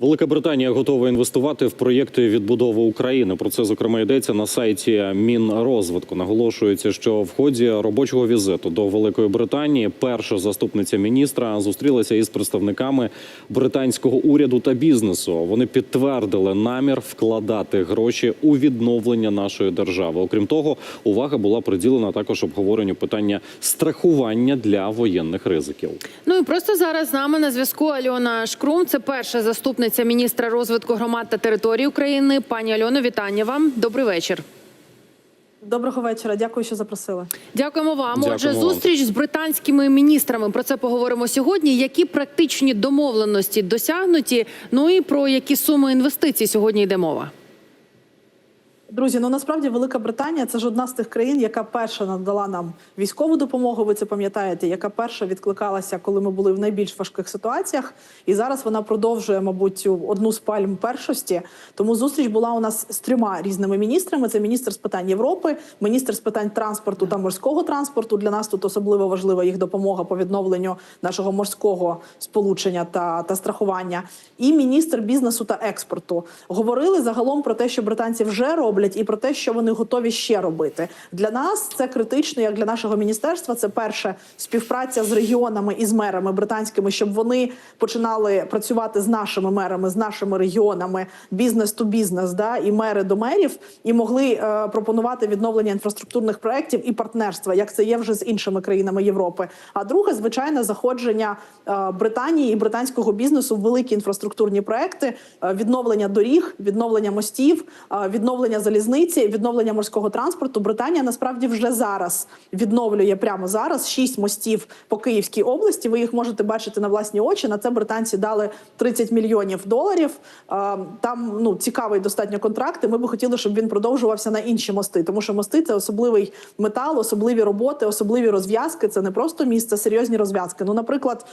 Велика Британія готова інвестувати в проєкти відбудови України. Про це зокрема йдеться на сайті Мінрозвитку. Наголошується, що в ході робочого візиту до Великої Британії перша заступниця міністра зустрілася із представниками британського уряду та бізнесу. Вони підтвердили намір вкладати гроші у відновлення нашої держави. Окрім того, увага була приділена також обговоренню питання страхування для воєнних ризиків. Ну і просто зараз з нами на зв'язку Альона Шкрум. Це перша заступниця міністра розвитку громад та територій України. Пані Альоно, вітання вам. Добрий вечір. Доброго вечора. Дякую, що запросили. Дякуємо вам. Дякуємо Отже, вам. зустріч з британськими міністрами. Про це поговоримо сьогодні. Які практичні домовленості досягнуті? Ну і про які суми інвестицій сьогодні йде мова? Друзі, ну насправді Велика Британія це ж одна з тих країн, яка перша надала нам військову допомогу. Ви це пам'ятаєте, яка перша відкликалася, коли ми були в найбільш важких ситуаціях. І зараз вона продовжує, мабуть, одну з пальм першості. Тому зустріч була у нас з трьома різними міністрами: це міністр з питань Європи, міністр з питань транспорту та морського транспорту. Для нас тут особливо важлива їх допомога по відновленню нашого морського сполучення та, та страхування, і міністр бізнесу та експорту. Говорили загалом про те, що британці вже роблять, і про те, що вони готові ще робити. Для нас це критично, як для нашого міністерства. Це перше співпраця з регіонами і з мерами британськими, щоб вони починали працювати з нашими мерами, з нашими регіонами, бізнес ту бізнес, да і мери до мерів, і могли е, пропонувати відновлення інфраструктурних проєктів і партнерства, як це є вже з іншими країнами Європи. А друге, звичайно, заходження е, Британії і британського бізнесу в великі інфраструктурні проекти, е, відновлення доріг, відновлення мостів, е, відновлення залізниці, відновлення морського транспорту. Британія насправді вже зараз відновлює прямо зараз шість мостів по Київській області. Ви їх можете бачити на власні очі. На це британці дали 30 мільйонів доларів. Там ну цікавий достатньо контракт. і Ми би хотіли, щоб він продовжувався на інші мости, тому що мости це особливий метал, особливі роботи, особливі розв'язки. Це не просто міст, це серйозні розв'язки. Ну, наприклад,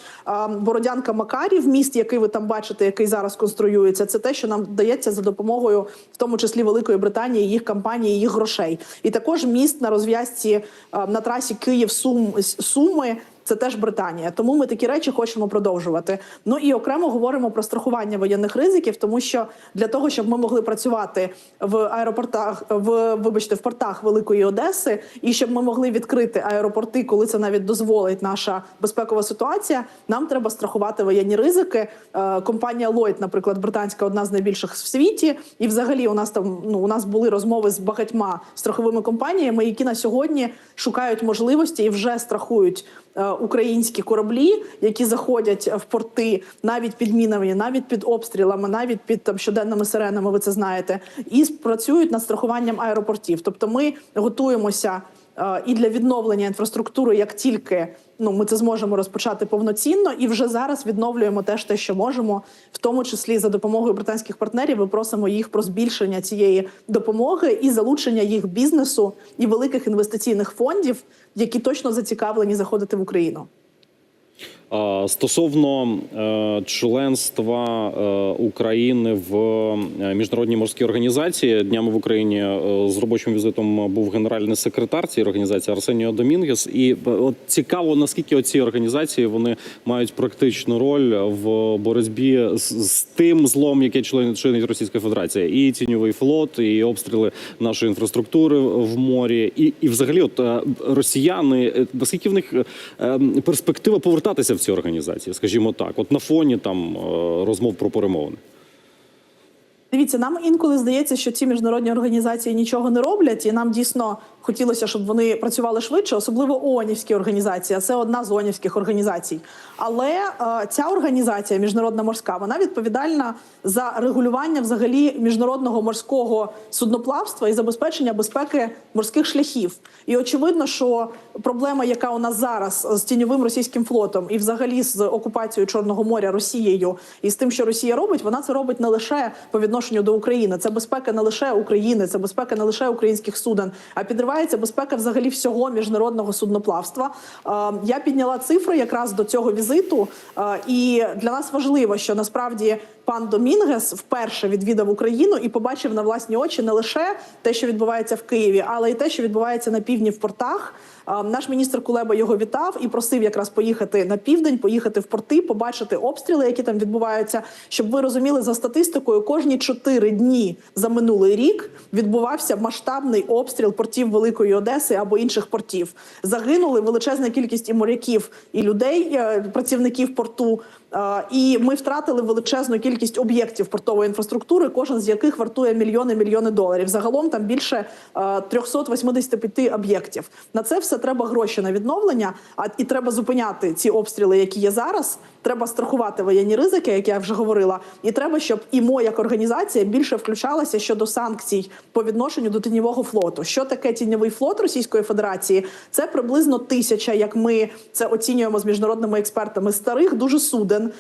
Бородянка Макарів, міст, який ви там бачите, який зараз конструюється, це те, що нам дається за допомогою, в тому числі Великої Британії, їх компанії, їх грошей. І також міст на розв'язці е, на трасі Київ Сум Суми. Це теж Британія, тому ми такі речі хочемо продовжувати. Ну і окремо говоримо про страхування воєнних ризиків, тому що для того, щоб ми могли працювати в аеропортах, в вибачте, в портах Великої Одеси, і щоб ми могли відкрити аеропорти, коли це навіть дозволить наша безпекова ситуація. Нам треба страхувати воєнні ризики. Е, Компанія Lloyd, наприклад, британська одна з найбільших в світі, і взагалі у нас там ну у нас були розмови з багатьма страховими компаніями, які на сьогодні шукають можливості і вже страхують українські кораблі, які заходять в порти навіть під мінами, навіть під обстрілами, навіть під там щоденними сиренами. Ви це знаєте, і працюють над страхуванням аеропортів. Тобто, ми готуємося е, і для відновлення інфраструктури, як тільки ну ми це зможемо розпочати повноцінно, і вже зараз відновлюємо теж те, що можемо, в тому числі за допомогою британських партнерів. Ми просимо їх про збільшення цієї допомоги і залучення їх бізнесу і великих інвестиційних фондів, які точно зацікавлені заходити в Україну. Стосовно е, членства е, України в е, міжнародній морській організації днями в Україні з робочим візитом був генеральний секретар цієї організації Арсеніо Домінгес. І от цікаво, наскільки оці організації вони мають практичну роль в боротьбі з, тим злом, яке чинить Російська Федерація, і тіньовий флот, і обстріли нашої інфраструктури в морі, і, і взагалі, от росіяни, наскільки в них е, перспектива повертатися в ці організації, скажімо так, от на фоні там е, розмов про перемовини. Дивіться, нам інколи здається, що ці міжнародні організації нічого не роблять, і нам дійсно хотілося, щоб вони працювали швидше, особливо ООНівські організації. Це одна з ООНівських організацій. Але е, ця організація міжнародна морська вона відповідальна за регулювання взагалі міжнародного морського судноплавства і забезпечення безпеки морських шляхів. І очевидно, що проблема, яка у нас зараз з тіньовим російським флотом, і взагалі з окупацією Чорного моря Росією, і з тим, що Росія робить, вона це робить не лише по відношенню до України. Це безпека не лише України, це безпека не лише українських суден, а підривається безпека взагалі всього міжнародного судноплавства. Е, Я підняла цифри якраз до цього візиту, е, і для нас важливо, що насправді. Пан Домінгес вперше відвідав Україну і побачив на власні очі не лише те, що відбувається в Києві, але й те, що відбувається на півдні в портах. Наш міністр Кулеба його вітав і просив якраз поїхати на південь, поїхати в порти, побачити обстріли, які там відбуваються. Щоб ви розуміли за статистикою, кожні чотири дні за минулий рік відбувався масштабний обстріл портів Великої Одеси або інших портів. Загинули величезна кількість і моряків, і людей, е, працівників порту. Е, І ми втратили величезну кількість об'єктів портової інфраструктури, кожен з яких вартує мільйони мільйони доларів. Загалом там більше е, 385 об'єктів. На це все треба гроші на відновлення. А і треба зупиняти ці обстріли, які є зараз. Треба страхувати воєнні ризики, як я вже говорила. І треба, щоб ІМО як організація більше включалася щодо санкцій по відношенню до тіньового флоту. Що таке тіньовий флот Російської Федерації? Це приблизно тисяча, як ми це оцінюємо з міжнародними експертами, старих дуже суден,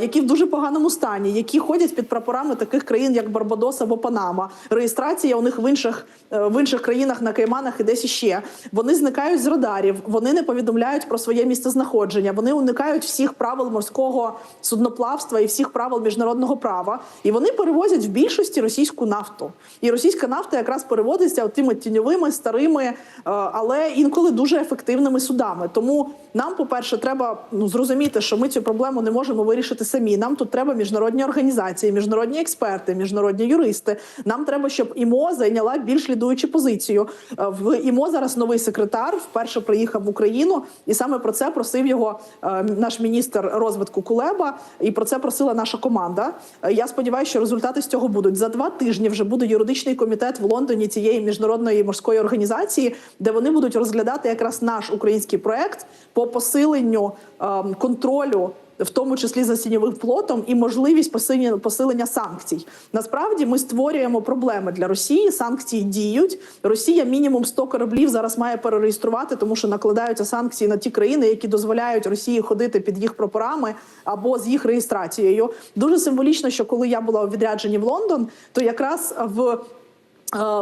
які в дуже поганому стані, які ходять під прапорами таких країн, як Барбадос або Панама. Реєстрація у них в інших е, в інших країнах на Кайманах і десь іще. Вони зникають з радарів, вони не повідомляють про своє місцезнаходження, вони уникають всіх правил морського судноплавства і всіх правил міжнародного права. І вони перевозять в більшості російську нафту. І російська нафта якраз переводиться тими тіньовими старими, е, але інколи дуже ефективними судами. Тому нам, по-перше, треба ну зрозуміти, що ми цю проблему не можемо вирішити самі. Нам тут треба міжнародні організації, міжнародні експерти, міжнародні юристи. Нам треба, щоб ІМО зайняла більш лідуючу позицію. Е, В ІМО зараз новий секретар вперше приїхав в Україну, і саме про це просив його е, наш міністр розвитку Кулеба. І про це просила наша команда. Е, Я сподіваюся, що результати з цього будуть за два тижні. Вже буде юридичний комітет в Лондоні цієї міжнародної морської організації, де вони будуть розглядати якраз наш український проект по посиленню ем, контролю. В тому числі за сіньовим флотом і можливість посилення, посилення санкцій. Насправді ми створюємо проблеми для Росії. Санкції діють. Росія мінімум 100 кораблів зараз має перереєструвати, тому що накладаються санкції на ті країни, які дозволяють Росії ходити під їх прапорами або з їх реєстрацією. Дуже символічно, що коли я була у відрядженні в Лондон, то якраз в е,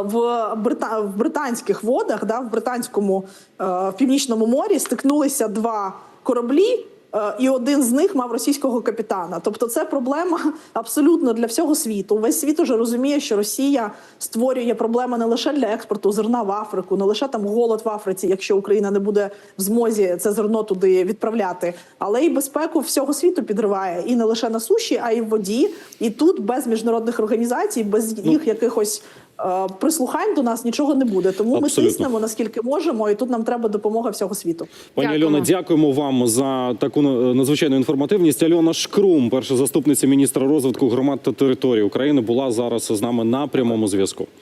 в, Брита... в британських водах, да, в британському е, в північному морі стикнулися два кораблі. Е, І один з них мав російського капітана. Тобто, це проблема абсолютно для всього світу. Весь світ уже розуміє, що Росія створює проблеми не лише для експорту зерна в Африку, не лише там голод в Африці, якщо Україна не буде в змозі це зерно туди відправляти, але й безпеку всього світу підриває і не лише на суші, а й в воді. І тут без міжнародних організацій, без їх якихось прислухань до нас нічого не буде. Тому ми Абсолютно. тиснемо наскільки можемо, і тут нам треба допомога всього світу. Пані Дякуємо. Альона, дякуємо вам за таку е, надзвичайну інформативність. Альона Шкрум, перша заступниця міністра розвитку громад та територій України, була зараз з нами на прямому зв'язку.